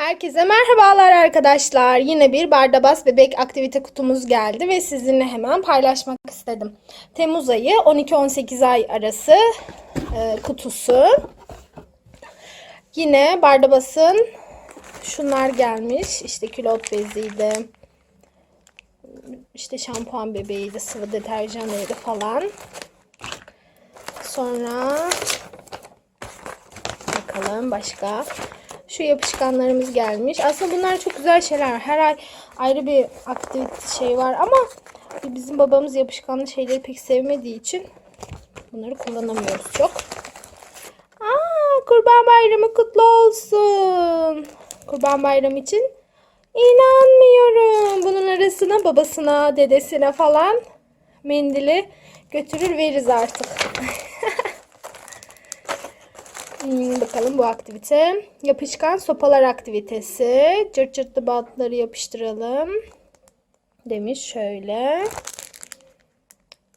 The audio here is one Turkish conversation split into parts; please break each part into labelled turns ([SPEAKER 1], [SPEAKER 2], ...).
[SPEAKER 1] Herkese merhabalar arkadaşlar. Yine bir Bardabas bebek aktivite kutumuz geldi ve sizinle hemen paylaşmak istedim. Temmuz ayı 12-18 ay arası e, kutusu. Yine Bardabas'ın şunlar gelmiş. İşte külot beziydi. İşte şampuan bebeğiydi, sıvı deterjanıydı falan. Sonra bakalım başka. Şu yapışkanlarımız gelmiş. Aslında bunlar çok güzel şeyler. Her ay ayrı bir aktivite şey var ama bizim babamız yapışkanlı şeyleri pek sevmediği için bunları kullanamıyoruz çok. Aa, Kurban Bayramı kutlu olsun. Kurban Bayramı için inanmıyorum. Bunun arasına babasına, dedesine falan mendili götürür veririz artık. Hmm, bakalım bu aktivite. Yapışkan sopalar aktivitesi. Cırt cırtlı bantları yapıştıralım. Demiş şöyle.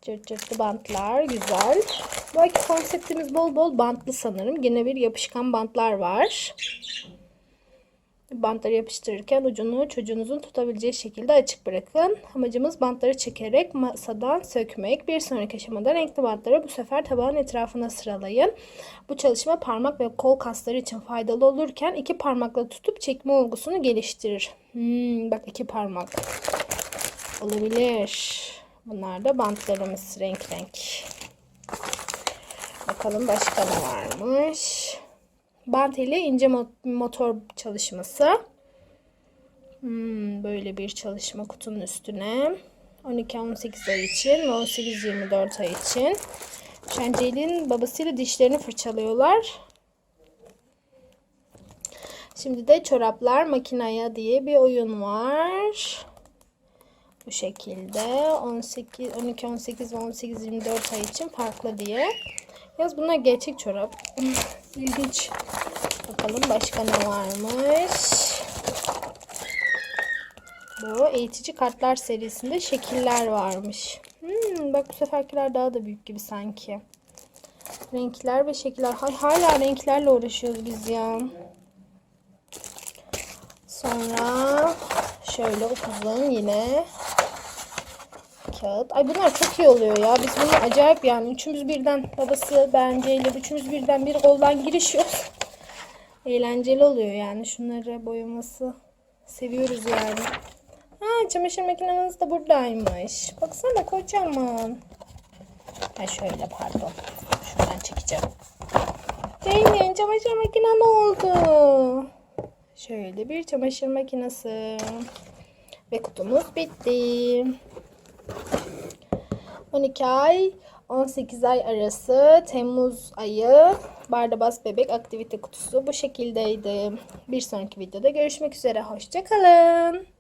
[SPEAKER 1] Cırt cırtlı bantlar. Güzel. Belki konseptimiz bol bol bantlı sanırım. Yine bir yapışkan bantlar var. Bantları yapıştırırken ucunu çocuğunuzun tutabileceği şekilde açık bırakın. Amacımız bantları çekerek masadan sökmek. Bir sonraki aşamada renkli bantları bu sefer tabağın etrafına sıralayın. Bu çalışma parmak ve kol kasları için faydalı olurken iki parmakla tutup çekme olgusunu geliştirir. Hmm, bak iki parmak. Olabilir. Bunlar da bantlarımız renk renk. Bakalım başka ne varmış. Bant ile ince motor çalışması. Hmm, böyle bir çalışma kutunun üstüne. 12-18 ay için ve 18-24 ay için. Şencel'in babasıyla dişlerini fırçalıyorlar. Şimdi de çoraplar makinaya diye bir oyun var. Bu şekilde 18 12 18 ve 18 24 ay için farklı diye. Yaz bunlar gerçek çorap. İlginç. Bakalım başka ne varmış. Bu eğitici kartlar serisinde şekiller varmış. Hmm, bak bu seferkiler daha da büyük gibi sanki. Renkler ve şekiller. Hay hala renklerle uğraşıyoruz biz ya. Sonra şöyle okuzun yine kağıt. Ay bunlar çok iyi oluyor ya. Biz bunu acayip yani. Üçümüz birden babası benceyle üçümüz birden bir koldan girişiyoruz. Eğlenceli oluyor yani. Şunları boyaması seviyoruz yani. Ha çamaşır makinemiz de buradaymış. Baksana kocaman. Ha şöyle pardon. Şuradan çekeceğim. Zeynep çamaşır makinen oldu. Şöyle bir çamaşır makinesi. Ve kutumuz bitti. 12 ay 18 ay arası Temmuz ayı Bardabas bebek aktivite kutusu bu şekildeydi. Bir sonraki videoda görüşmek üzere. Hoşçakalın.